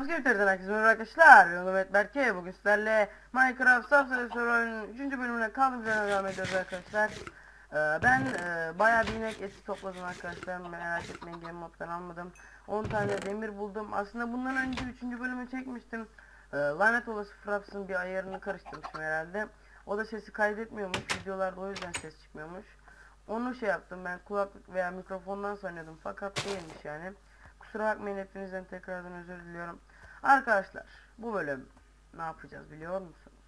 Subscribe'lerden herkese merhaba arkadaşlar. Ben Mehmet Berke. Bugün sizlerle Minecraft Subscribe Survival'ın 3. bölümüne kaldığımız yerden devam ediyoruz arkadaşlar. Ee, ben e, bayağı bir inek eti topladım arkadaşlar. Merak etmeyin game moddan almadım. 10 tane demir buldum. Aslında bundan önce 3. bölümü çekmiştim. Ee, lanet olası Fraps'ın bir ayarını karıştırmışım herhalde. O da sesi kaydetmiyormuş. Videolarda o yüzden ses çıkmıyormuş. Onu şey yaptım ben kulaklık veya mikrofondan sanıyordum fakat değilmiş yani. Kusura bakmayın hepinizden tekrardan özür diliyorum. Arkadaşlar bu bölüm ne yapacağız biliyor musunuz?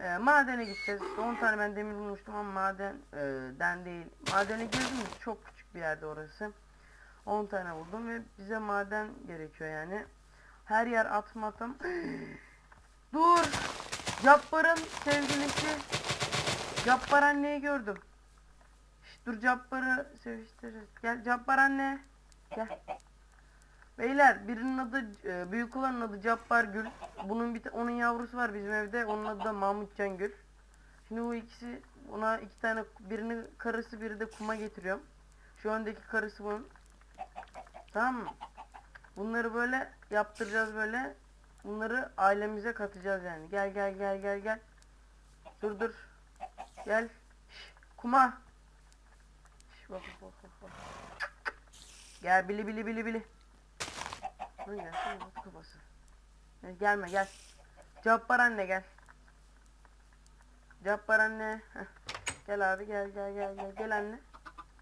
Ee, madene gideceğiz. 10 tane ben demir bulmuştum ama maden e, den değil. Madene girdim? Çok küçük bir yerde orası. 10 tane buldum ve bize maden gerekiyor yani. Her yer atma atam. Dur! Cabbar'ın sevgilisi. Cabbar anneyi gördüm. Şşt, dur Cabbar'ı seviştiririz. Gel Cabbar anne. Gel. Beyler birinin adı e, büyük olanın adı Cabbar Gül. Bunun bir onun yavrusu var bizim evde. Onun adı da Mahmut Can Gül. Şimdi bu ikisi ona iki tane birini karısı biri de kuma getiriyorum. Şu öndeki karısı bunun. Tamam mı? Bunları böyle yaptıracağız böyle. Bunları ailemize katacağız yani. Gel gel gel gel gel. Dur dur. Gel. Şş, kuma. Şş, bak bak bak bak. Gel bili bili bili bili. Lan gelsene bak kafası. Gel, gelme gel. Cabbar anne gel. Cabbar anne. Heh. Gel abi gel gel gel gel gel anne.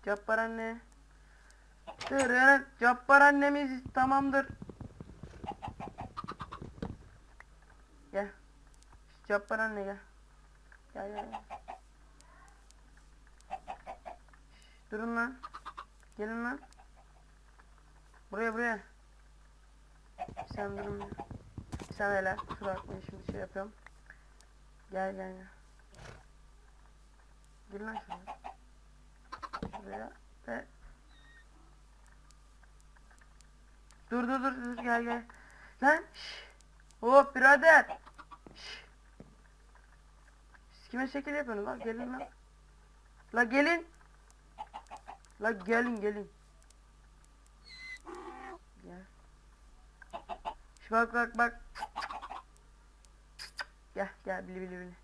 Cabbar anne. Tırırın. Cabbar annemiz tamamdır. Gel. Cabbar anne gel. Gel gel gel. Durun lan. Gelin lan. Buraya buraya. Bir. Sen hele kusura bakmayın şimdi şey yapıyorum. Gel gel gel. Gel lan şuraya. Şuraya ve Dur dur dur dur gel gel. Lan şş. Hop birader. Şş. Siz kime şekil yapıyorsunuz lan gelin lan. La gelin. La gelin gelin. Gel. Şu bak bak bak. Gel gel bili bili bili.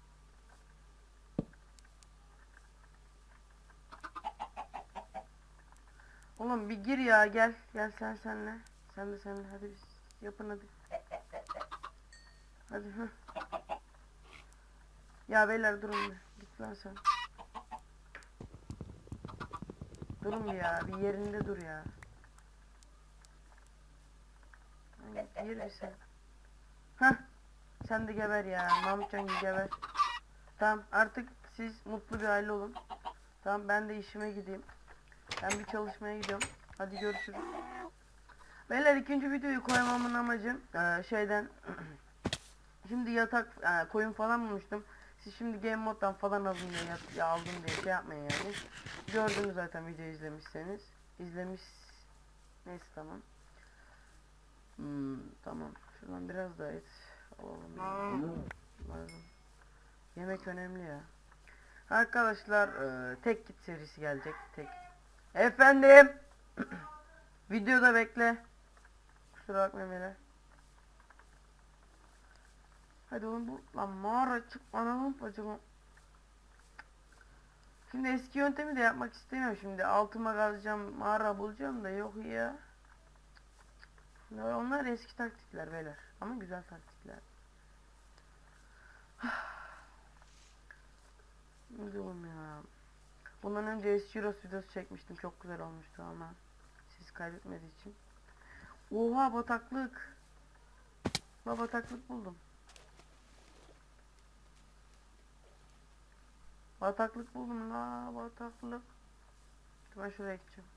Oğlum bir gir ya gel. Gel sen senle. Sen de senle hadi biz yapın hadi. Hadi hı. Ya beyler durun bir. Git lan sen. Durun bir ya. Bir yerinde dur ya. Bir sen. Hah. Sen de geber ya. Mahmutcan geber. Tamam artık siz mutlu bir aile olun. Tamam ben de işime gideyim. Ben bir çalışmaya gidiyorum. Hadi görüşürüz. Beyler ikinci videoyu koymamın amacı eee, şeyden şimdi yatak eee, koyun falan bulmuştum. Siz şimdi game moddan falan alın diye ya aldım diye şey yapmayın yani. Gördünüz zaten video izlemişseniz. İzlemiş neyse tamam. Şuradan biraz daha et alalım. Lazım. Yemek önemli ya. Arkadaşlar eee, tek git serisi gelecek. Tek. Efendim. Videoda bekle. Kusura bakmayın beyler. Hadi oğlum bu lan mağara çık ananın bacımı. Şimdi eski yöntemi de yapmak istemiyorum şimdi. Altıma kazacağım, mağara bulacağım da yok ya. Ya Onlar eski taktikler beyler. Ama güzel taktikler. Ne oğlum ya. Bundan önce Eskiros videosu çekmiştim. Çok güzel olmuştu ama siz kaydetmediği için. Oha bataklık. La bataklık buldum. Bataklık buldum la bataklık. Ben şuraya gideceğim.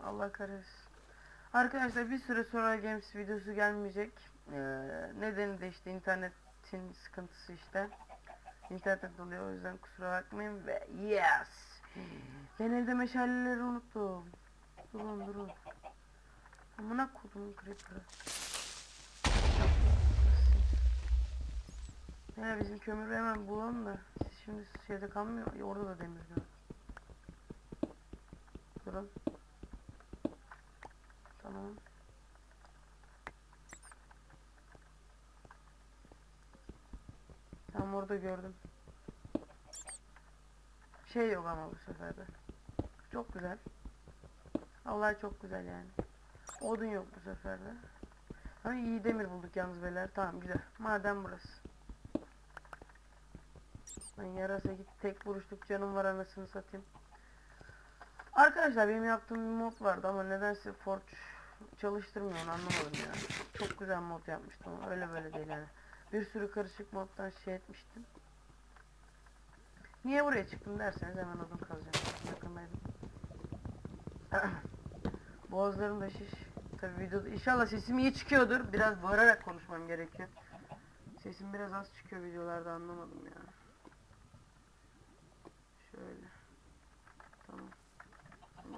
Allah kahretsin. Arkadaşlar bir süre sonra Games videosu gelmeyecek. Ee, nedeni de işte internetin sıkıntısı işte. İnternet oluyor o yüzden kusura bakmayın ve yes. Ben evde meşaleleri unuttum. Durun durun. Amına kodum creeper'ı. Ya bizim kömürü hemen bulalım da. Siz şimdi şeyde kalmıyor. Orada da demir diyor. Durun. Ben burada gördüm. Şey yok ama bu sefer de. Çok güzel. Olay çok güzel yani. Odun yok bu sefer de. İyi demir bulduk yalnız beyler. Tamam güzel. Madem burası. Ben yarasa git tek vuruşluk canım var anasını satayım. Arkadaşlar benim yaptığım bir mod vardı ama nedense Forge çalıştırmıyor anlamadım ya. Çok güzel mod yapmıştım öyle böyle değil yani. Bir sürü karışık moddan şey etmiştim. Niye buraya çıktım derseniz hemen odun kazacağım. Yakındaydım. Boğazlarım da şiş. Tabi videoda inşallah sesim iyi çıkıyordur. Biraz bağırarak konuşmam gerekiyor. Sesim biraz az çıkıyor videolarda anlamadım ya. Şöyle. Tamam.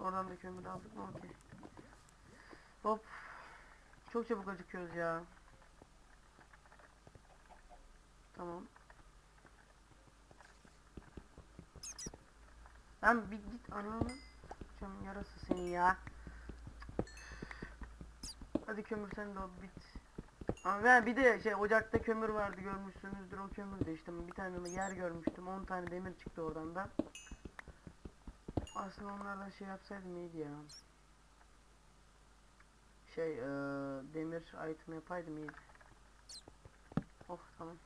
Oradan da kömür aldık mı? Okey. Hop. Çok çabuk acıkıyoruz ya. Tamam. Lan bir git ananı. Canım yarası seni ya. Hadi kömür sen de o bit. Ama bir de şey ocakta kömür vardı görmüşsünüzdür o kömür de işte bir tane yer görmüştüm 10 tane demir çıktı oradan da. Aslında onlardan şey yapsaydım iyiydi ya. Şey eee demir item yapaydım iyiydi. Oh tamam.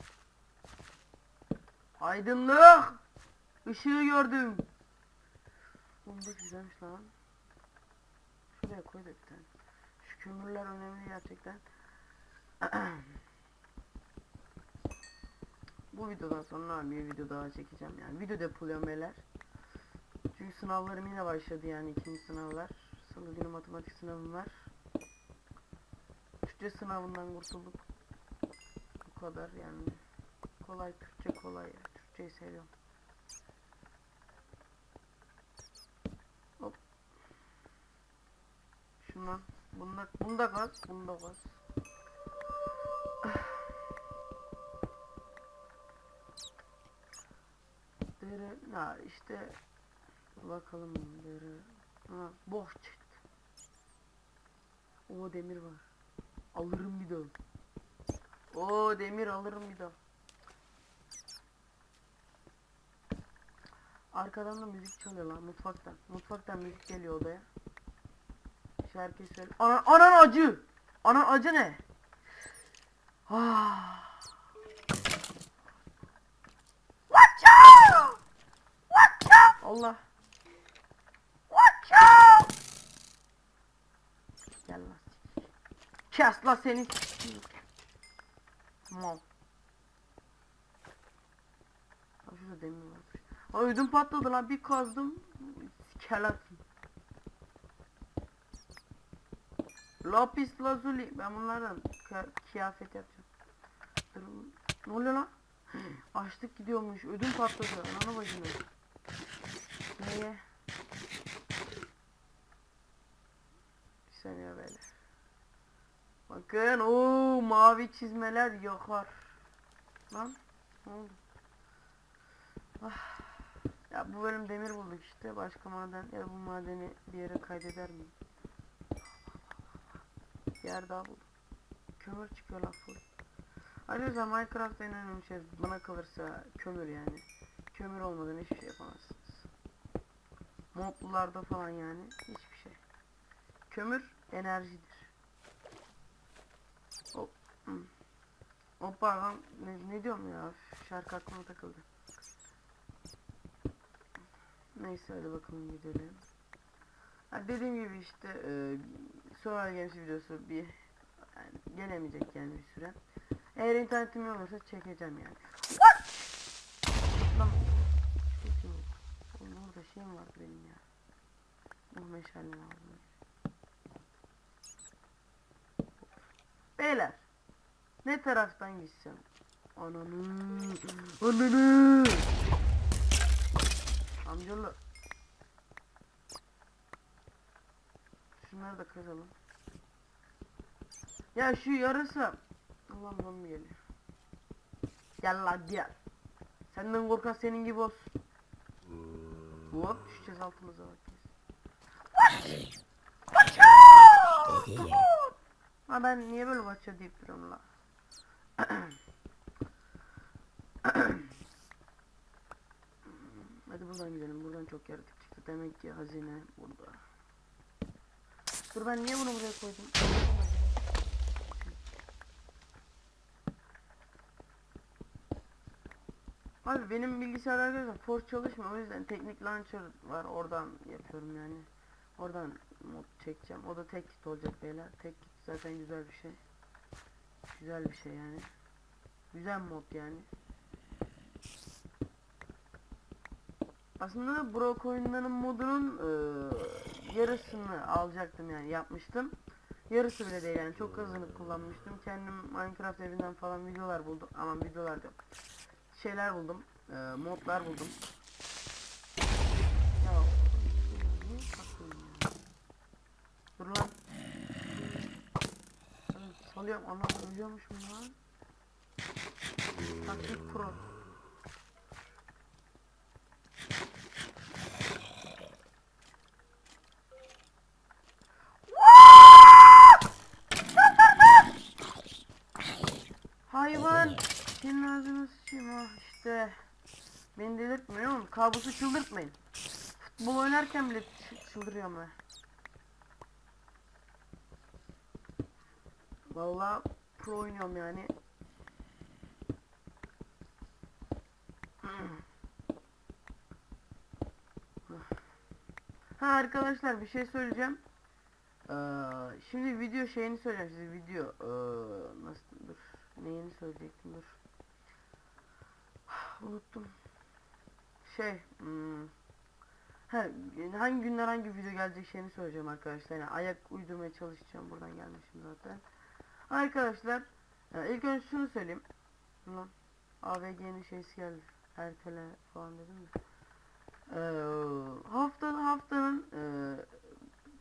Aydınlık! Işığı gördüm. Oğlum bu güzelmiş lan. Şuraya koy da bir tane. Şu kömürler önemli gerçekten. Bu videodan sonra bir video daha çekeceğim yani. Video depoluyorum beyler. Çünkü sınavlarım yine başladı yani ikinci sınavlar. Salı günü matematik sınavım var. Türkçe sınavından kurtulduk. Bu kadar yani. Kolay Türkçe kolay. Türkçeyi seviyorum. Hop. Şundan. Bunda, bunda gaz. Bunda gaz. Dere, ya işte bakalım dere. Ha, boş çıktı. O demir var. Alırım bir daha. O demir alırım bir daha. Arkadan da müzik çalıyor lan mutfaktan. Mutfaktan müzik geliyor odaya. Şarkı söyle. Ana, anan acı. Anan acı ne? Ah. Watch out! Watch out! Allah. Watch out! Gel lan. Kes la seni. Mal. Şurada demir varmış. Ha ödüm patladı lan bir kazdım. Skeleton. Lapis lazuli. Ben bunlardan kı- kıyafet yapacağım. Durun. Ne oluyor lan? Açlık gidiyormuş. Ödüm patladı. Ananı bacını. Neye? Bir saniye böyle. Bakın o mavi çizmeler yakar. Lan ne oldu? Ah. Ya bu bölüm demir bulduk işte. Başka maden ya bu madeni bir yere kaydeder miyim? Bir yer daha buldum. Kömür çıkıyor lan full. Arkadaşlar Minecraft'ta en önemli şey bana kalırsa kömür yani. Kömür olmadan hiçbir şey yapamazsınız. Modlularda falan yani hiçbir şey. Kömür enerjidir. Hı. Hop pardon ne, ne diyorum ya şarkı aklıma takıldı. Neyse hadi bakalım gidelim. Ha, dediğim gibi işte e, Survival Games videosu bir yani gelemeyecek yani bir süre. Eğer internetim olursa çekeceğim yani. Oğlum orada şeyim vardı benim ya. Bu meşalim vardı. Beyler. Ne taraftan gitsem? Ananı. Ananı. Amcalı. Şunları da kazalım. Ya şu yarısı. Allah'ım zombi geliyor. Gel lan gel. Senden korkan senin gibi olsun. Hop düşeceğiz altımıza bak. Watch Ha ben niye böyle watcha deyip duruyorum la? buradan gidelim. Buradan çok yaratık çıktı. Demek ki hazine burada. Dur ben niye bunu buraya koydum? Abi benim bilgisayar arkadaşlar Force çalışmıyor o yüzden teknik launcher var oradan yapıyorum yani. Oradan mod çekeceğim. O da tek kit olacak beyler. Tek kit zaten güzel bir şey. Güzel bir şey yani. Güzel mod yani. Aslında Brock oyunlarının modunun eee, yarısını alacaktım yani yapmıştım. Yarısı bile değil yani çok azını kullanmıştım. Kendim Minecraft evinden falan videolar buldum. Aman videolar diyorum. Şeyler buldum. eee, modlar buldum. Ya niye takıyorsun ya? Dur lan. Oğlum, Salıyorum ama ölüyormuşum lan. Taktik pro. Hayvan! Senin ağzına sıçayım ah işte. Beni delirtmeyin oğlum. Kabusu çıldırtmayın. Futbol oynarken bile çı- çıldırıyorum ben. Vallahi pro oynuyorum yani. Ha arkadaşlar bir şey söyleyeceğim. Ee, şimdi video şeyini söyleyeceğim size video ee, nasıl dur neyini söyleyecektim dur unuttum şey hmm, ha, hangi günler hangi video gelecek şeyini söyleyeceğim arkadaşlar yani ayak uydurmaya çalışacağım buradan gelmişim zaten arkadaşlar e, ilk önce şunu söyleyeyim lan AVG'nin şeysi geldi ertele falan dedim mi ee, haftanın haftanın ee,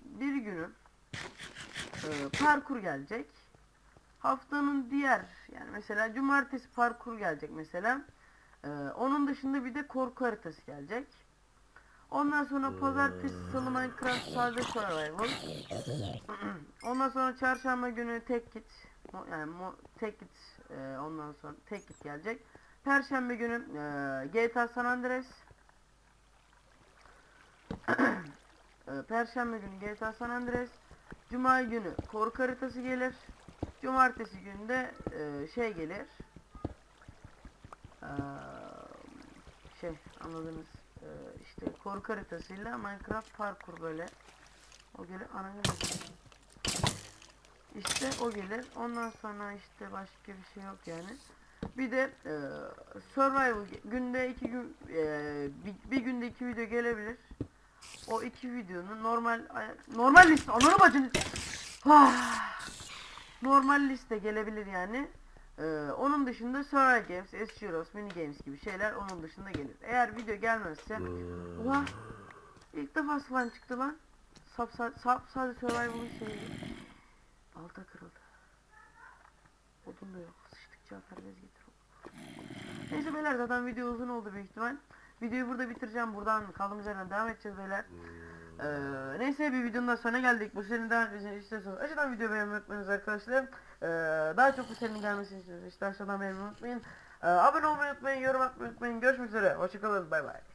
bir günü e, parkur gelecek. Haftanın diğer yani mesela cumartesi parkur gelecek mesela. E, onun dışında bir de korku haritası gelecek. Ondan sonra pazartesi salı Minecraft sade survival. ondan sonra çarşamba günü tek mo- yani tek kit e, ondan sonra tek kit gelecek. Perşembe günü e, GTA San Andreas. E, Perşembe günü GTA San Andreas. Cuma günü korku haritası gelir. Cumartesi günü de e, şey gelir. Eee, şey anladınız. E, işte korku haritasıyla Minecraft parkur böyle. O gelir. Ananı İşte o gelir. Ondan sonra işte başka bir şey yok yani. Bir de e, survival günde iki gün e, bir, bir günde iki video gelebilir. O iki videonun normal normal liste ananı bacını Ah! normal liste gelebilir yani. Ee, onun dışında Survival Games, S-Heroes, Mini Games gibi şeyler onun dışında gelir. Eğer video gelmezse Ulan ilk defa slime çıktı lan. Sap, sap, sadece Survival'ın şeyi. Balta kırıldı. Odun da yok. Sıçtıkça akar bez getir. Neyse beyler zaten video uzun oldu büyük ihtimal. Videoyu burada bitireceğim. Buradan kaldığımız yerden devam edeceğiz beyler. Ee, neyse bir videonun daha sonuna geldik. Bu serinin devam etmesini istiyorsanız aşağıdan video beğenmeyi unutmayınız arkadaşlar. Ee, daha çok bu serinin gelmesini istiyorsanız işte aşağıdan beğenmeyi unutmayın. Ee, abone olmayı unutmayın, yorum atmayı unutmayın. Görüşmek üzere. Hoşçakalın. Bay bay.